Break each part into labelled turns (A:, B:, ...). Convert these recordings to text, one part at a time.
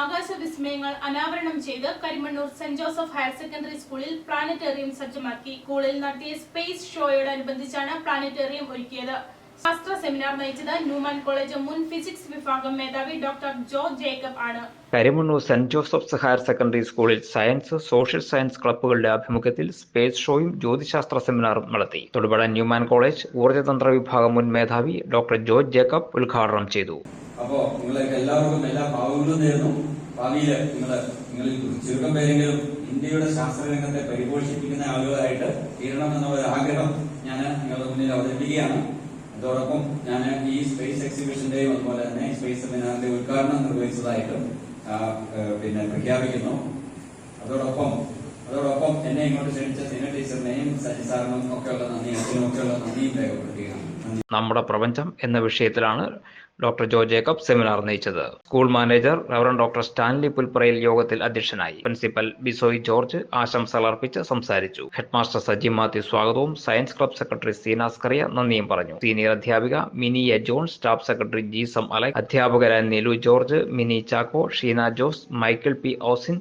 A: ആകാശ വിസ്മയങ്ങൾ അനാവരണം ചെയ്ത് Karimannoor Saint Joseph higher secondary സ്കൂളിൽ പ്ലാനറ്റേറിയം സജ്ജമാക്കി. സ്കൂളിൽ നടത്തിയ സ്പേസ് ഷോയോടനുബന്ധിച്ചാണ് പ്ലാനറ്റേറിയം ഒരുക്കിയത്. ശാസ്ത്ര സെമിനാർ നയിച്ചത് ന്യൂമാൻ കോളേജ് മുൻ ഫിസിക്സ് വിഭാഗം മേധാവി ഡോക്ടർ ജോ ജേക്കബ് ആണ്.
B: Karimannoor Saint Joseph's higher secondary സ്കൂളിൽ സയൻസ് സോഷ്യൽ സയൻസ് ക്ലബ്ബുകളുടെ ആഭിമുഖ്യത്തിൽ സ്പേസ് ഷോയും ജ്യോതിശാസ്ത്ര സെമിനാറും നടത്തി. തൊടുപുഴ ന്യൂമാൻ കോളേജ് ഊർജതന്ത്ര വിഭാഗം മുൻ മേധാവി ഡോക്ടർ ജോർജ് ജേക്കബ് ഉദ്ഘാടനം ചെയ്തു.
C: അപ്പോ നിങ്ങൾക്ക് എല്ലാവർക്കും എല്ലാ ഭാവങ്ങളും നേരുന്നു. ഭാവിയിൽ നിങ്ങൾ നിങ്ങൾ ചുരുക്കം പേരെങ്കിലും ഇന്ത്യയുടെ ശാസ്ത്രരംഗത്തെ പരിപോഷിപ്പിക്കുന്ന ആളുകളായിട്ട് തീരണം എന്ന ഒരു ആഗ്രഹം ഞാൻ നിങ്ങളുടെ മുന്നിൽ അവതരിപ്പിക്കുകയാണ്. അതോടൊപ്പം ഞാൻ ഈ സ്പേസ് എക്സിബിഷന്റെയും അതുപോലെ തന്നെ സ്പേസ് സെമിനാറിന്റെ ഉദ്ഘാടനം നിർവഹിച്ചതായിട്ടും പിന്നെ പ്രഖ്യാപിക്കുന്നു. അതോടൊപ്പം അതോടൊപ്പം എന്നെ ഇങ്ങോട്ട് ക്ഷണിച്ച സിനിമ ടീച്ചറിനെയും സജി സാറിനും ഒക്കെയുള്ള നന്ദി അച്ഛനും ഒക്കെയുള്ള നന്ദിയും രേഖപ്പെടുത്തുകയാണ്.
B: നമ്മുടെ പ്രപഞ്ചം എന്ന വിഷയത്തിലാണ് ഡോക്ടർ ജോ ജേക്കബ് സെമിനാർ നയിച്ചത്. School manager reverend doctor Stanley Pulparayil യോഗത്തിൽ അധ്യക്ഷനായി. പ്രിൻസിപ്പൽ ബിസോയ് ജോർജ് ആശംസകൾ അർപ്പിച്ച് സംസാരിച്ചു. ഹെഡ്മാസ്റ്റർ സജി മാത്യു സ്വാഗതവും. സയൻസ് ക്ലബ് സെക്രട്ടറി സീനാസ് കറിയ നന്ദിയും പറഞ്ഞു. സീനിയർ അധ്യാപിക Mini A John staff secretary G Sam അലക് അധ്യാപകരായ Nilu George Mini Chacko Sheena Jose Michael P ഓസിൻ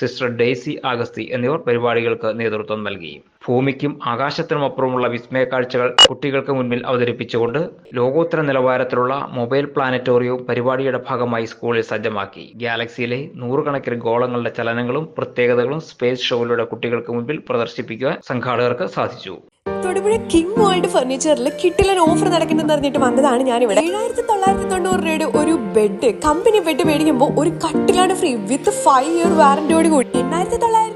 B: sister Daisy Augusthy എന്നിവർ പരിപാടികൾക്ക് നേതൃത്വം നൽകി. ഭൂമിക്കും ആകാശത്തിനുമപ്പുറമുള്ള വിസ്മയ കാഴ്ചകൾ കുട്ടികൾക്ക് മുൻപിൽ അവതരിപ്പിച്ചുകൊണ്ട് ലോകോത്തര നിലവാരത്തിലുള്ള മൊബൈൽ പ്ലാനറ്റോറിയവും പരിപാടിയുടെ ഭാഗമായി സ്കൂളിൽ സജ്ജമാക്കി. ഗാലക്സിയിലെ നൂറുകണക്കിന് ഗോളങ്ങളുടെ ചലനങ്ങളും പ്രത്യേകതകളും സ്പേസ് ഷോയിലൂടെ കുട്ടികൾക്ക് മുൻപിൽ പ്രദർശിപ്പിക്കുവാൻ സംഘാടകർക്ക് സാധിച്ചു.
D: തൊടുപുഴ കിങ് വേൾഡ് ഫർണിച്ചറിൽ കിട്ടിലൊരു ഓഫർ നടക്കുന്നെന്ന് അറിഞ്ഞിട്ട് വന്നതാണ് ഞാൻ ഇവിടെ ഏഴായിരത്തി തൊള്ളായിരത്തി തൊണ്ണൂറ് രൂപയുടെ ഒരു ബെഡ് കമ്പനി ബെഡ് മേടിക്കുമ്പോൾ ഒരു കട്ടിലാണ് ഫ്രീ വിത്ത് ഫൈവ് ഇയർ വാറന്റിയോട് കൂടി. എണ്ണായിരത്തി